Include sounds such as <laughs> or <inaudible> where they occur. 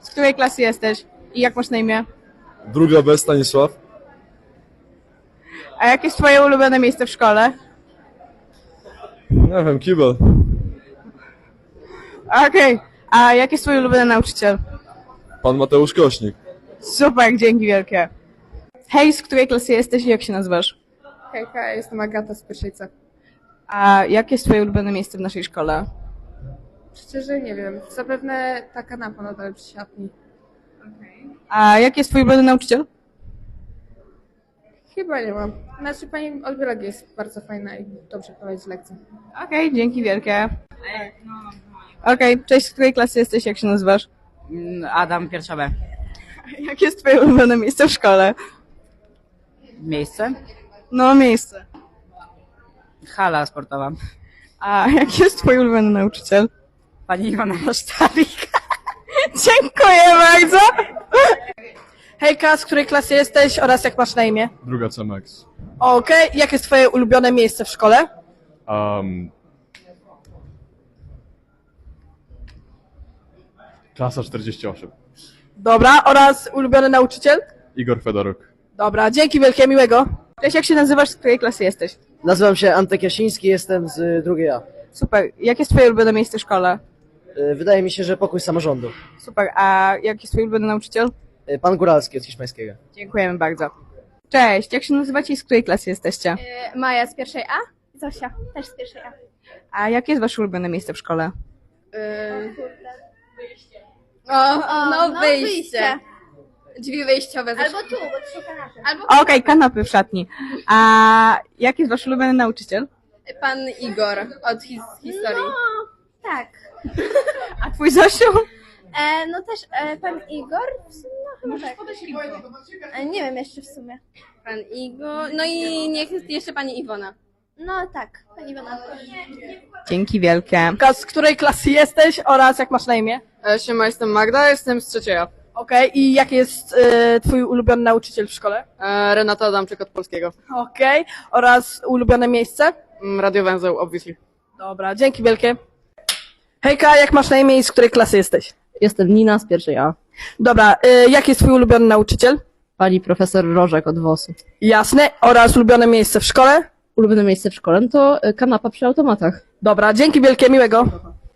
Z której klasy jesteś? I jak masz na imię? Druga B Stanisław. A jakie jest twoje ulubione miejsce w szkole? Nie wiem, kibel. Okej. A jaki jest twój ulubiony nauczyciel? Pan Mateusz Kośnik. Super, dzięki wielkie. Hej, z której klasy jesteś i jak się nazywasz? Hejka, jestem Agata z C. A jakie jest twoje ulubione miejsce w naszej szkole? Szczerze nie wiem. Zapewne ta kanapa na dole przy. A jaki jest twój ulubiony nauczyciel? Chyba nie mam. Znaczy pani biologii jest bardzo fajna i dobrze prowadzi lekcje. Okej, dzięki wielkie. Okej, cześć, z której klasy jesteś, jak się nazywasz? Mm, Adam, pierwsza B. <laughs> Jakie jest twoje ulubione miejsce w szkole? Miejsce? No, miejsce. Hala sportowa. A jaki jest twój ulubiony nauczyciel? Pani Iwona Masztarik. <laughs> Dziękuję bardzo. Hejka, z której klasy jesteś oraz jak masz na imię? Druga C Max. Okej, jakie jest twoje ulubione miejsce w szkole? Um, klasa 48. Dobra, oraz ulubiony nauczyciel? Igor Fedoruk. Dobra, dzięki wielkie, miłego. Cześć, jak się nazywasz, z której klasy jesteś? Nazywam się Antek Jasiński, jestem z y, drugiej A. Super. Jakie jest twoje ulubione miejsce w szkole? Y, Wydaje mi się, że pokój samorządu. Super. A jaki jest twój ulubiony nauczyciel? Y, Pan Góralski od hiszpańskiego. Dziękujemy bardzo. Cześć, jak się nazywacie i z której klasy jesteście? Maja z pierwszej A, Zosia też z pierwszej A. A jakie jest wasze ulubione miejsce w szkole? O, no, no, wyjście. wyjście. Drzwi wyjściowe. Albo tu, bo tu są kanapy. Albo Okej, kanapy w szatni. A jaki jest wasz ulubiony nauczyciel? Pan Igor od his historii. No, tak. <laughs> A twój Zosiu? E, no też e, pan Igor, no chyba tak. E, nie wiem jeszcze w sumie. Pan Igor. No i niech jeszcze pani Iwona. No tak, pani Iwona. Dzięki wielkie. Z której klasy jesteś oraz jak masz na imię? E, Siema, jestem Magda, jestem z trzeciej A. Okej, i jaki jest y, twój ulubiony nauczyciel w szkole? E, Renata Adamczyk od polskiego. Okej, oraz ulubione miejsce? Mm, Radio Węzeł, obviously. Dobra, dzięki wielkie. Hejka, jak masz na imię i z której klasy jesteś? Jestem Nina z pierwszej A. Dobra, y, jaki jest twój ulubiony nauczyciel? Pani profesor Rożek od WOS-u. Jasne, oraz ulubione miejsce w szkole? Ulubione miejsce w szkole to y, kanapa przy automatach. Dobra, dzięki wielkie, miłego.